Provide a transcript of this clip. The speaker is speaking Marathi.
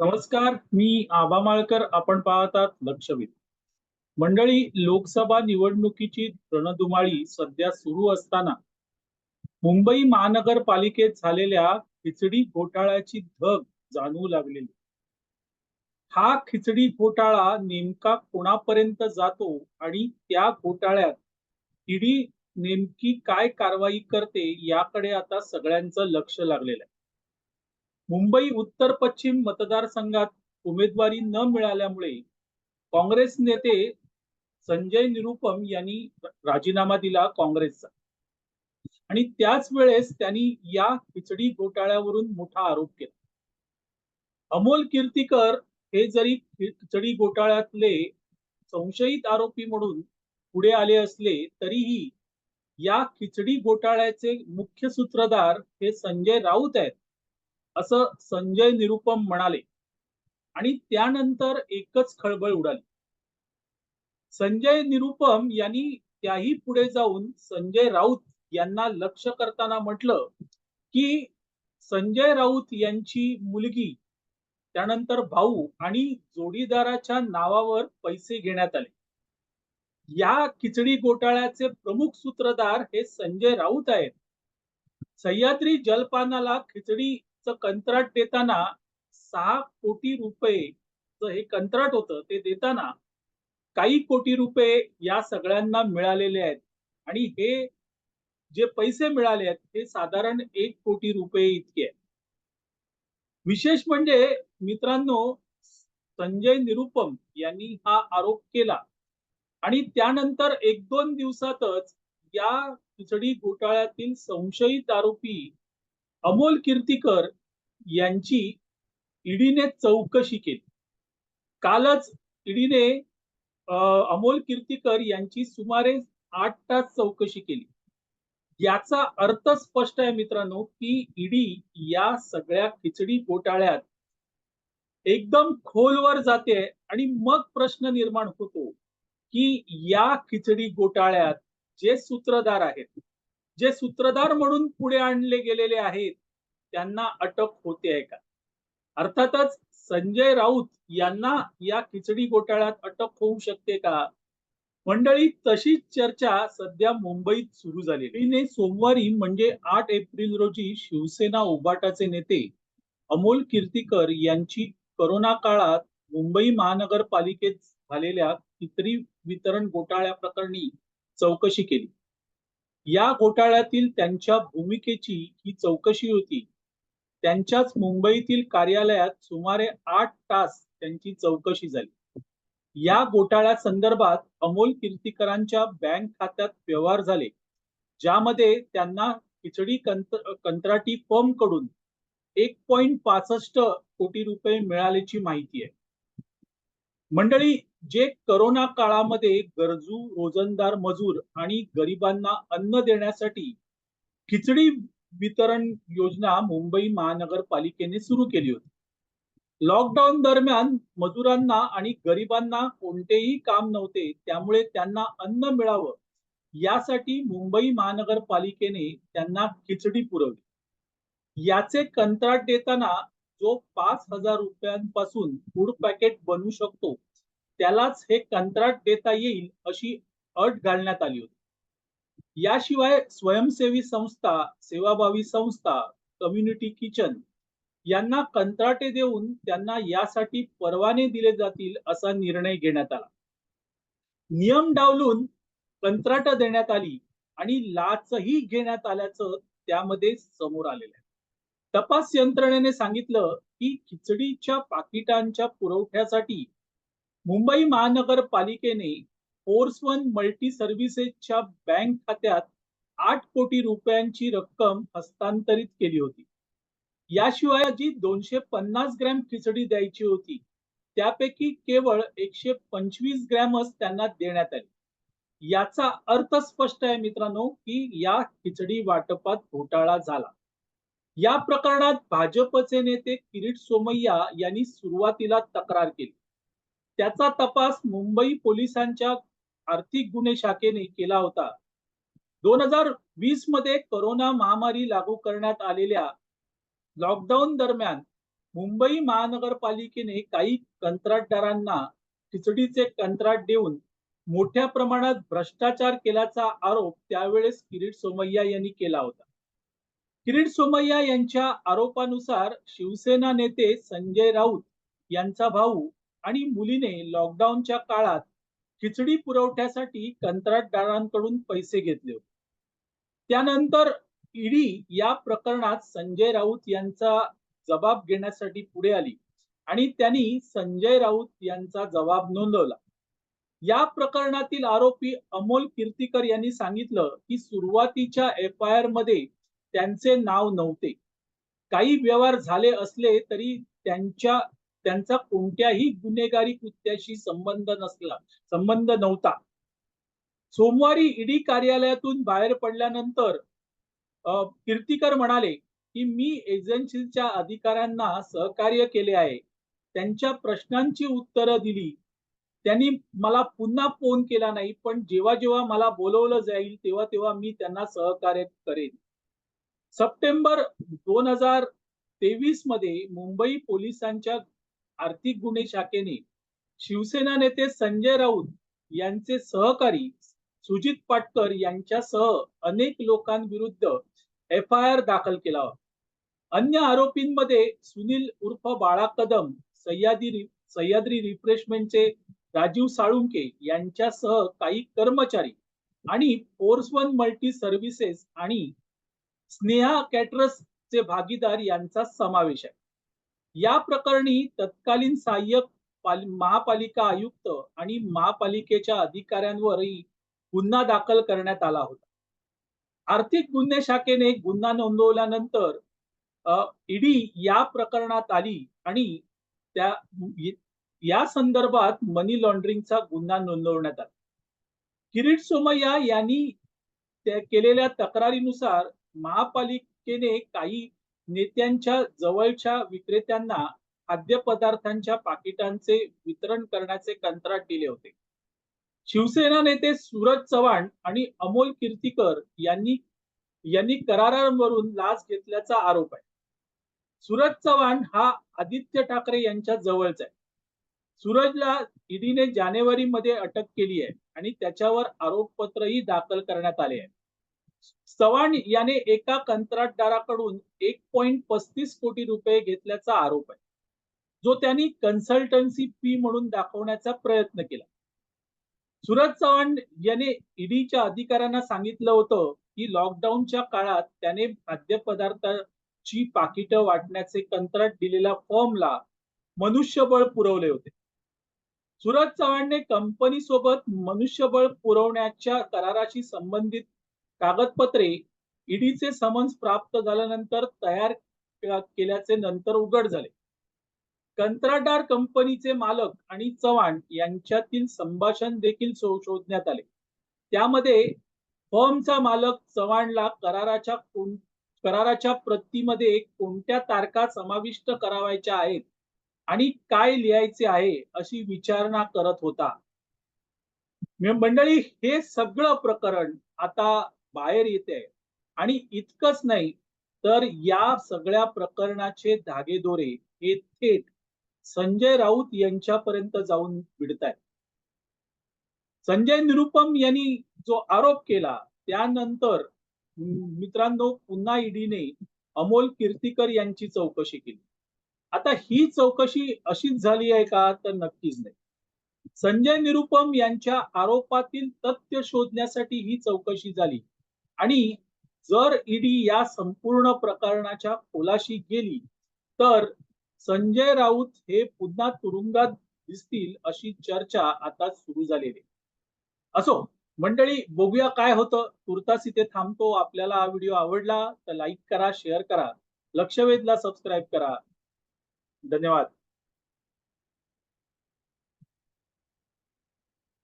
नमस्कार मी आबा माळकर. आपण पाहतात लक्षवेध. मंडळी लोकसभा निवडणुकीची रणधुमाळी सध्या सुरू असताना मुंबई महानगरपालिकेत झालेल्या खिचडी घोटाळ्याची धग जाणवू लागलेली. हा खिचडी घोटाळा नेमका कोणापर्यंत जातो आणि त्या घोटाळ्यात ईडी नेमकी काय कारवाई करते याकडे आता सगळ्यांचं लक्ष लागलेलं आहे. मुंबई उत्तर पश्चिम मतदारसंघात उमेदवारी न मिळाल्यामुळे काँग्रेस नेते संजय निरुपम यांनी राजीनामा दिला काँग्रेसचा. आणि त्याच वेळेस त्यांनी या खिचडी घोटाळ्यावरून मोठा आरोप केला. अमोल कीर्तीकर हे जरी खिचडी घोटाळ्यातले संशयित आरोपी म्हणून पुढे आले असले तरीही या खिचडी घोटाळ्याचे मुख्य सूत्रधार हे संजय राऊत आहेत. असं संजय निरुपम म्हणाले. आणि त्यानंतर एकच खळबळ उडाली. संजय निरुपम यांनी त्याही पुढे जाऊन संजय राऊत यांना लक्ष करताना म्हटलं की संजय राऊत यांची मुलगी त्यानंतर भाऊ आणि जोडीदाराच्या नावावर पैसे घेण्यात आले. या खिचडी घोटाळ्याचे प्रमुख सूत्रधार हे संजय राऊत आहेत. सह्याद्री जलपानाला खिचडी कंत्राट देताना सहा कोटी रुपये हे कंत्राट होतं ते देताना काही कोटी रुपये या सगळ्यांना मिळालेले आहेत. आणि हे जे पैसे मिळाले आहेत हे साधारण एक कोटी रुपये इतके आहेत. विशेष म्हणजे मित्रांनो संजय निरुपम यांनी हा आरोप केला. आणि त्यानंतर एक दोन दिवसातच या खिचडी घोटाळ्यातील संशयित आरोपी अमोल कीर्तीकर यांची ईडीने चौकशी केली. कालच ईडीने अमोल कीर्तीकर यांची सुमारे आठ तास चौकशी केली. याचा अर्थ स्पष्ट आहे मित्रांनो की ईडी या सगळ्या खिचडी घोटाळ्यात एकदम खोलवर जाते आणि मग प्रश्न निर्माण होतो की या खिचडी घोटाळ्यात जे सूत्रधार आहेत जे सूत्रधार म्हणून पुढे आणले गेलेले आहेत त्यांना अटक होते आहे का? अर्थातच संजय राऊत यांना या खिचडी घोटाळ्यात अटक होऊ शकते का? मंडळी तशीच चर्चा सध्या मुंबईत सुरू झाली सोमवारी म्हणजे आठ एप्रिल रोजी शिवसेना उबाटाचे नेते अमोल कीर्तीकर यांची करोना काळात मुंबई महानगरपालिकेत झालेल्या खिचडी वितरण घोटाळ्या प्रकरणी चौकशी केली. या घोटाळ्यातील त्यांच्या भूमिकेची ही चौकशी होती. त्यांच्याच मुंबईतील कार्यालयात सुमारे आठ तास त्यांची चौकशी झाली. या घोटाळ्या संदर्भात अमोल कीर्तीकरांच्या बँक खात्यात व्यवहार झाले ज्यामध्ये त्यांना खिचडी कंत्र कंत्राटी फर्मकडून एक पॉइंट पासष्ट कोटी रुपये मिळाल्याची माहिती आहे. मंडळी जे करोना काळामध्ये गरजू रोजंदार मजूर आणि गरिबांना अन्न देण्यासाठी खिचडी वितरण योजना मुंबई महानगरपालिकेने सुरू केली होती. लॉकडाऊन दरम्यान मजुरांना आणि गरिबांना कोणतेही काम नव्हते त्यामुळे त्यांना अन्न मिळावं यासाठी मुंबई महानगरपालिकेने त्यांना खिचडी पुरवली. याचे कंत्राट देताना जो पाच हजार रुपयांपासून फूड पॅकेट बनू शकतो त्यालाच हे कंत्राट देता येईल अशी अट घालण्यात आली होती. याशिवाय स्वयंसेवी संस्था सेवाभावी संस्था कम्युनिटी किचन यांना कंत्राटे देऊन त्यांना यासाठी परवाने दिले जातील असा निर्णय घेण्यात आला. नियम डावलून कंत्राट देण्यात आली आणि लाचही घेण्यात आल्याचं त्यामध्ये समोर आलेलं आहे. तपास यंत्रणेने सांगितलं की खिचडीच्या पाकिटांच्या पुरवठ्यासाठी मुंबई महानगरपालिकेने फोर्स वन मल्टी सर्व्हिसेसच्या बँक खात्यात आठ कोटी रुपयांची रक्कम हस्तांतरित केली होती. याशिवाय जी दोनशे पन्नास ग्रॅम खिचडी द्यायची होती त्यापैकी केवळ एकशे पंचवीस ग्रॅमच त्यांना देण्यात आली. याचा अर्थ स्पष्ट आहे मित्रांनो की या खिचडी वाटपात घोटाळा झाला. या प्रकरणात भाजपचे नेते किरीट सोमय्या यांनी सुरुवातीला तक्रार केली. त्याचा तपास मुंबई पोलिसांच्या आर्थिक गुन्हे शाखेने केला होता. दोन हजार वीसमध्ये करोना महामारी लागू करण्यात आलेल्या लॉकडाऊन दरम्यान मुंबई महानगरपालिकेने काही कंत्राटदारांना खिचडीचे कंत्राट देऊन मोठ्या प्रमाणात भ्रष्टाचार केल्याचा आरोप त्यावेळेस किरीट सोमय्या यांनी केला होता. किरीट सोमय्या यांच्या आरोपानुसार शिवसेना नेते संजय राऊत यांचा भाऊ आणि मुलीने लॉकडाऊनच्या काळात खिचडी पुरवठ्यासाठी कंत्राटदारांकडून पैसे घेतले होते. त्यानंतर ईडी या प्रकरणात संजय राऊत यांचा जबाब घेण्यासाठी पुढे आली आणि त्यांनी संजय राऊत यांचा जबाब नोंदवला. या प्रकरणातील आरोपी अमोल कीर्तीकर यांनी सांगितलं की सुरुवातीच्या एफ आय आरमध्ये त्यांचे नाव नव्हते. काही व्यवहार झाले असले तरी त्यांच्या त्यांचा कोणत्याही गुन्हेगारी कृत्याशी संबंध नसला संबंध नव्हता. सोमवारी ईडी कार्यालयातून बाहेर पडल्यानंतर कीर्तीकर म्हणाले की मी एजन्सीच्या अधिकाऱ्यांना सहकार्य केले आहे. त्यांच्या प्रश्नांची उत्तरं दिली. त्यांनी मला पुन्हा फोन केला नाही पण जेव्हा जेव्हा मला बोलवलं जाईल तेव्हा तेव्हा मी त्यांना सहकार्य करेन. सप्टेंबर दोन हजार तेवीसमध्ये मुंबई पोलिसांच्या आर्थिक गुन्हे शाखेने शिवसेना नेते संजय राऊत यांचे सहकारी सुजित पाटकर यांच्यासह अनेक लोकांविरुद्ध एफ आय आर दाखल केला होता. अन्य आरोपींमध्ये सुनील उर्फ बाळा कदम सह्याद्री सह्याद्री रिफ्रेशमेंटचे राजीव साळुंके यांच्यासह काही कर्मचारी आणि फोर्स वन मल्टी सर्व्हिसेस आणि स्नेहा कॅटरसचे भागीदार यांचा समावेश आहे. या प्रकरणी तत्कालीन सहाय्यक महापालिका आयुक्त आणि महापालिकेच्या अधिकाऱ्यांवरही गुन्हा दाखल करण्यात आला होता. आर्थिक गुन्हे शाखेने गुन्हा नोंदवल्यानंतर ईडी या प्रकरणात आली आणि त्या या संदर्भात मनी लॉन्ड्रिंगचा गुन्हा नोंदवण्यात आला. किरीट सोमय्या यांनी केलेल्या तक्रारीनुसार महापालिकेने काही नेत्यांच्या जवळच्या विक्रेत्यांना खाद्यपदार्थांच्या पाकिटांचे वितरण करण्याचे कंत्राट दिले होते. शिवसेना नेते सूरज चव्हाण आणि अमोल कीर्तीकर यांनी यांनी करारांवरून लाच घेतल्याचा आरोप आहे. सूरज चव्हाण हा आदित्य ठाकरे यांच्या जवळचा आहे. सूरजला ईडीने जानेवारी मध्ये अटक केली आहे आणि त्याच्यावर आरोपपत्रही दाखल करण्यात आले आहे. चव्हाण याने एका कंत्राटदाराकडून एक पॉइंट पस्तीस कोटी रुपये घेतल्याचा आरोप आहे. जो त्यांनी कन्सल्टन्सी फी म्हणून दाखवण्याचा प्रयत्न केला. सुरज चव्हाण याने ईडीच्या अधिकाऱ्यांना सांगितलं होतं की लॉकडाऊनच्या काळात त्याने खाद्यपदार्थाची पाकिटं वाटण्याचे कंत्राट दिलेल्या फॉर्मला मनुष्यबळ पुरवले होते. सुरज चव्हाणने कंपनी सोबत मनुष्यबळ पुरवण्याच्या कराराशी संबंधित कागदपत्रे ईडीचे समन्स प्राप्त झाल्यानंतर तयार केल्याचे नंतर उघड झाले. कंत्राटदार कंपनीचे मालक आणि चव्हाण यांच्यातील संभाषण देखील शोधण्यात आले. त्यामध्ये फर्मचा मालक चव्हाणला कराराच्या कराराच्या प्रतीमध्ये कोणत्या तारखा समाविष्ट करावायच्या आहेत आणि काय लिहायचे आहे अशी विचारणा करत होता. मंडळी हे सगळं प्रकरण आता बाहेर येते. आणि इतकंच नाही तर या सगळ्या प्रकरणाचे धागेदोरे हे थेट संजय राऊत यांच्यापर्यंत जाऊन भिडत संजय निरुपम यांनी जो आरोप केला त्यानंतर मित्रांनो पुन्हा ईडीने अमोल कीर्तीकर यांची चौकशी केली. आता ही चौकशी अशीच झाली आहे का? तर नक्कीच नाही. संजय निरुपम यांच्या आरोपातील तथ्य शोधण्यासाठी ही चौकशी झाली. आणि जर ईडी या संपूर्ण प्रकरणाच्या खोलाशी गेली तर संजय राऊत हे पुन्हा तुरुंगात दिसतील अशी चर्चा आता सुरू झालेली असो मंडळी बघूया काय होतं. तुर्तास इथे थांबतो. आपल्याला हा व्हिडिओ आवडला तर लाईक करा शेअर करा. लक्षवेधला सबस्क्राईब करा. धन्यवाद.